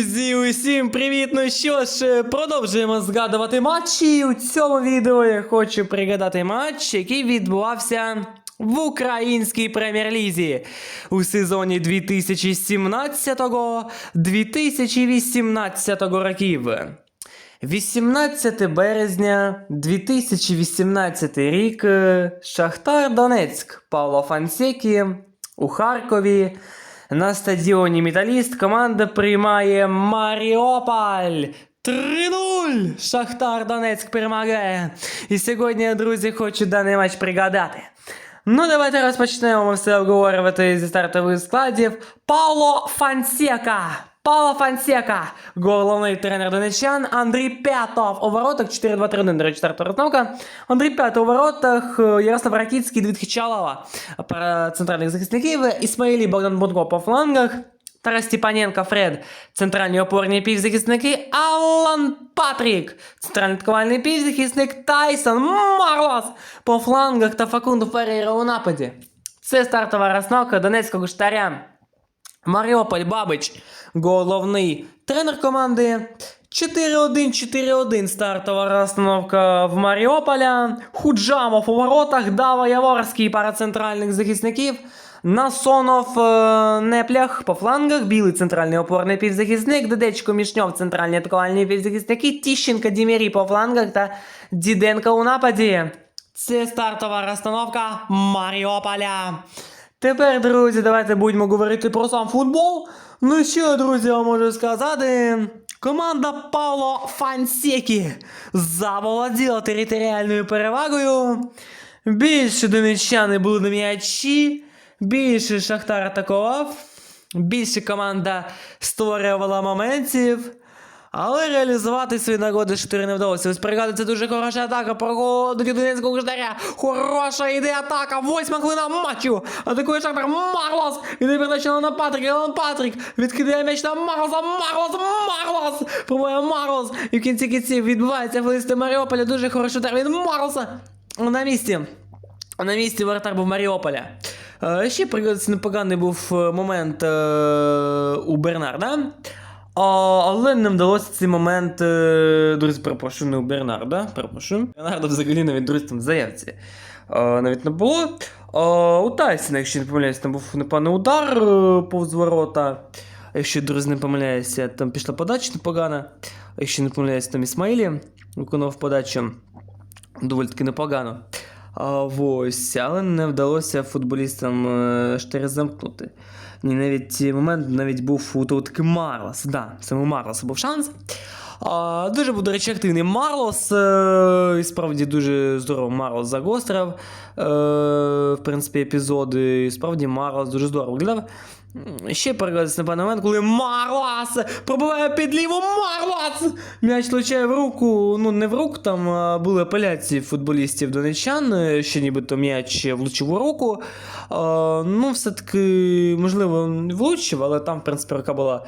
Друзі, усім привіт! Ну що ж, е, продовжуємо згадувати матчі. У цьому відео я хочу пригадати матч, який відбувався в українській прем'єр-лізі у сезоні 2017-2018 років. 18 березня 2018 рік е, Шахтар Донецьк Павло Фансекі у Харкові. На стадіоні Металіст команда приймає Маріополь. 3-0! Шахтар Донецьк перемагає. І сьогодні, друзі, хочу даний матч пригадати. Ну, давайте розпочнемо все обговорювати зі стартових складів. Пауло Фансека. Пауло Фансека, головний тренер донечан, Андрій П'ятов. У воротах, 4-2-3-1, до речі, стартова розновка. Андрій П'ятов у воротах, Ярослав Ракіцький, Двід Хічалова, пара центральних захисників, Ісмаїлі Богдан Будко по флангах, Тарас Степаненко, Фред, центральні опорні півзахисники, Алан Патрік, центральний атакувальний півзахисник, Тайсон, Марлос по флангах. Та Факунду Феррейра у нападі. Це стартова розновка донецького штаря. Маріополь Бабич, головний тренер команди. 4-1-4-1 стартова розстановка в Маріополя. Худжамов у воротах, Дава Яворський пара центральних захисників. Насонов е, Неплях по флангах, білий центральний опорний півзахисник, Дедечко Мішньов центральні атакувальні півзахисники, Тіщенка Дімірі по флангах та Діденко у нападі. Це стартова розстановка Маріополя. Тепер, друзі, давайте будемо говорити про сам футбол. Ну що, друзі, я можу сказати. Команда Пауло Фансекі заволоділа територіальною перевагою. Більше донеччани були на м'ячі, більше Шахтар атакував, більше команда створювала моментів. Але реалізувати свої нагоди штири не вдалося. Ось пригадує, це дуже хороша атака. Проходить Донецького штаря. Хороша йде атака. Восьма хвилина матчу. Атакує Шахтар Марлос. Іде передача на Патрік. Елон Патрік. Відкидає м'яч на Марлоса. Марлос. Марлос. Пробує Марлос. І в кінці кінців відбувається флисти Маріополя. Дуже хороший удар від Марлоса. На місці. На місці воротар був Маріополя. Е, Ще пригодиться непоганий був е, момент е, у Бернарда. А, але не вдалося цей момент, е, друзі, перепрошую, не у Бернарда. Перепрошую. Бернарда взагалі навіть друзі там в заявці. А, навіть не було. А, у Тайсона, якщо не помиляюсь, там був непевний удар е, повз ворота. Якщо, друзі, не помиляюся, там пішла подача непогана. Якщо не помиляюся, там Ісмаїлі виконував подачу доволі таки непогано. А, ось, але не вдалося футболістам е, штири замкнути. Ні, навіть цей момент навіть був у того таки Марлос. Да, саме Марлос був шанс. А, дуже був, до речі, активний Марлос. Е, і справді дуже здорово Марлос загострив. Е, в принципі, епізоди. І справді Марлос дуже здорово виглядав. Ще перегадується на певний момент, коли Марлос пробиває під ліву Марлос! М'яч влучає в руку. Ну, не в руку, там були апеляції футболістів донечан, е, що нібито м'яч влучив у руку. А, ну, все-таки, можливо, влучив, але там, в принципі, рука була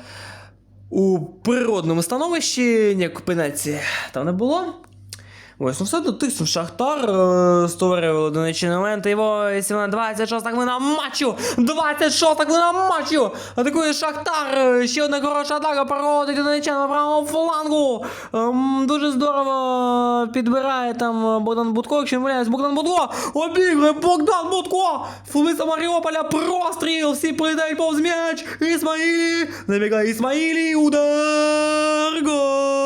у природному становищі, ніякої пенації там не було. Ось, ну все дотиснув Шахтар, е, створювали Донеччини моменти, і ось вона 26 хвилина матчу! 26 хвилина матчу! Атакує Шахтар, е, ще одна хороша атака, проводить Донеччан на правому флангу. Ем, дуже здорово підбирає там Богдан Будко, якщо не помиляюсь, Богдан Будко, обігрує Богдан Будко! Фулиса Маріополя, простріл, всі прилітають повз м'яч, Ісмаїлі, набігає Ісмаїлі, удар, гол!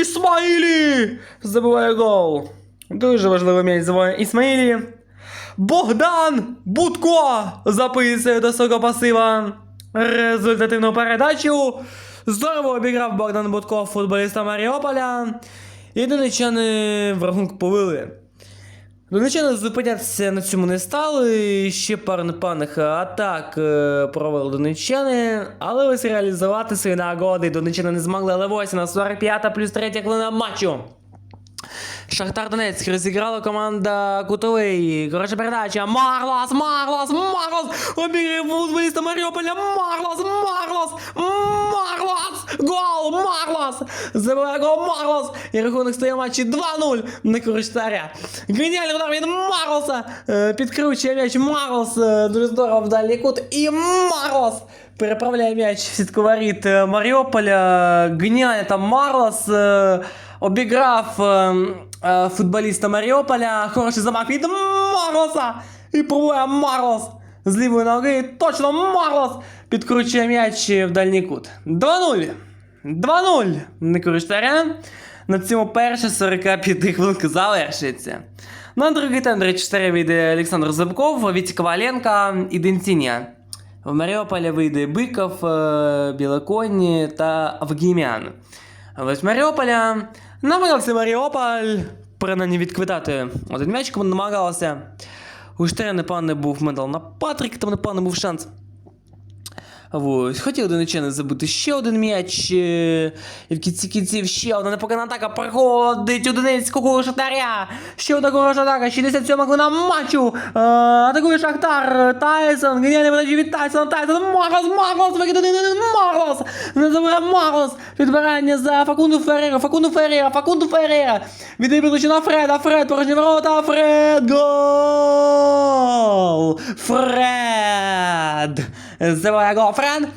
Ісмаїлі! Забиває гол. Дуже важливий м'яч забиває Ісмаїлі. Богдан Будко записує до свого пасива результативну передачу. Здорово обіграв Богдан Будко футболіста Маріополя. І донечани в рахунку повели. Донечани зупинятися на цьому не стали. Ще пара непевних атак е, провели донечани, але ось реалізувати свої нагоди донечани не змогли. Але ось на 45 плюс 3 хвилина матчу. Шахтар Донецьк розіграла команда Кутовий. Хороша передача. Марлос, Марлос, Марлос! Обіграє футболіста Маріуполя. Марлос, Марлос, Марлос! Гол! Марлос! Забиває гол Марлос! І рахунок стає в матчі 2-0 на користь Шахтаря. Геніальний удар від Марлоса! Е, Підкручує м'яч Марлос. е, Дуже здорово в дальній кут. І Марлос! Переправляє м'яч в сітку воріт е, Маріуполя. Геніально там Марлос. е, Обіграв е, е, футболіста Маріуполя. Хороший замах від Марлоса. І пробує Марлос. З лівої ноги точно Марлос підкручує м'яч в дальній кут. 2-0. 2-0 на кориштаря. На цьому перша 45 хвилинка завершиться. На другий речі, штаря вийде Олександр Зубков, Вітя Коваленко і Денціня. В Маріуполі вийде Биков, е, Білоконь та Авгімян. Ось Маріуполя намагався Маріуполь принаймні відквитати один м'яч, кому намагалося. У Штаря непевний був медал на Патрік, там непевний був шанс. Ось, хотів Донеччани забити ще один м'яч. е, І в кінці кінців ще одна непогана атака проходить у Донецького Шахтаря. Ще одна хороша атака, 67 хвилина матчу. Е, атакує Шахтар. Тайсон, геніальний подачі від Тайсона. Тайсон, Марлос, Марлос, викид один, один, Марлос. Називає Марлос. Підбирання за Факунду Феррера, Факунду Феррера, Факунду Феррера. Відбір на Фреда, Фред, порожні ворота, Фред, гол! Фред! Забиває гол Фред.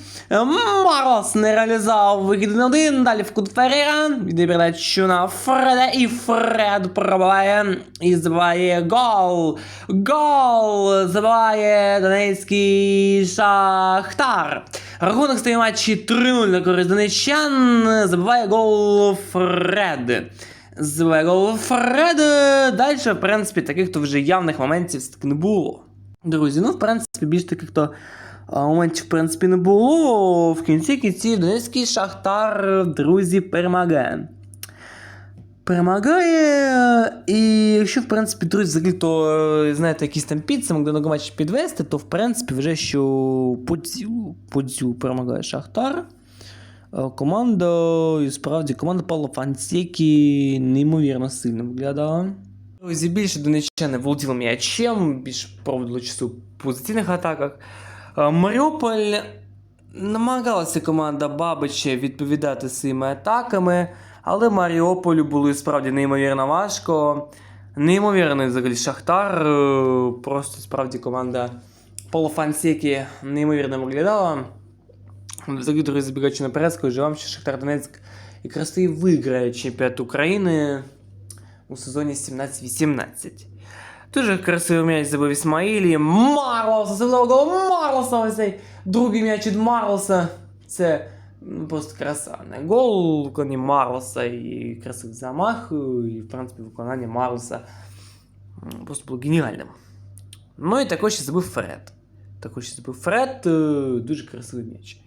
Марлос не реалізував вихід на один. Далі в кут Феррера. Віде передачу на Фреда. І Фред пробиває. І забиває гол. Гол! Забиває Донецький Шахтар. Рахунок стає матчі 3-0 на користь донеччан. Забиває гол Фред. Забиває гол Фред. Далі, в принципі, таких то вже явних моментів не було. Друзі, ну, в принципі, більш таких то моментів, в принципі, не було. В кінці кінців Донецький Шахтар, друзі, перемагає. Перемагає. І якщо, в принципі, друзі, взагалі, то е, знаєте, якийсь там підсумок до матч підвести, то в принципі вже що по цю, по цю перемагає Шахтар. Е, Команда, і справді, команда Павла Фансекі неймовірно сильно виглядала. Друзі, більше донеччани володіли м'ячем, більше проводили часу в позиційних атаках. Е, Маріуполь намагалася команда Бабича відповідати своїми атаками, але Маріуполю було справді неймовірно важко. Неймовірний взагалі Шахтар. е, Просто справді команда Павла Фансекі неймовірно виглядала. Взагалі, друзі, забігаючи наперед, скажу вам, що Шахтар Донецьк якраз і виграє чемпіонат України у сезоні 17-18. Дуже красивий м'яч забив Ісмаїлі. Марлос! Забив гол Марлоса! Ось цей другий м'яч від Марлоса. Це ну, просто краса. Не гол виконання Марлоса і красивий замах, і, в принципі, виконання Марлоса просто було геніальним. Ну і також ще забив Фред. Також ще забив Фред, е, дуже красивий м'яч.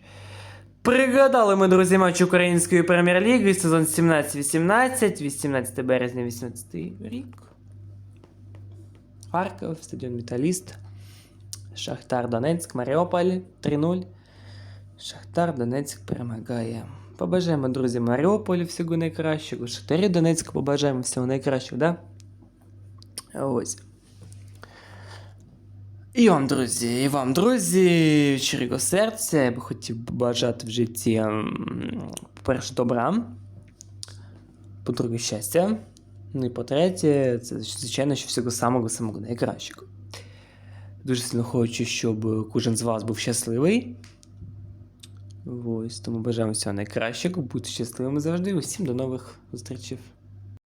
Пригадали ми, друзі, матч української прем'єр-ліги, сезон 17-18, 18 березня, 18 рік. Харків, стадіон Металіст. Шахтар Донецьк, Маріуполь 3-0. Шахтар Донецьк перемагає. Побажаємо, друзі, Маріуполю всього найкращого. Шахтарі Донецьку побажаємо всього найкращого, да? Ось. І вам, друзі, і вам, друзі, щирого серця. Я би хотів бажати в житті, по-перше, добра, по-друге, щастя. Ну і по-третє, це звичайно, що всього самого самого найкращого. Дуже сильно хочу, щоб кожен з вас був щасливий. Ось, тому бажаємо всього найкращого, бути щасливими завжди. Усім до нових зустрічей.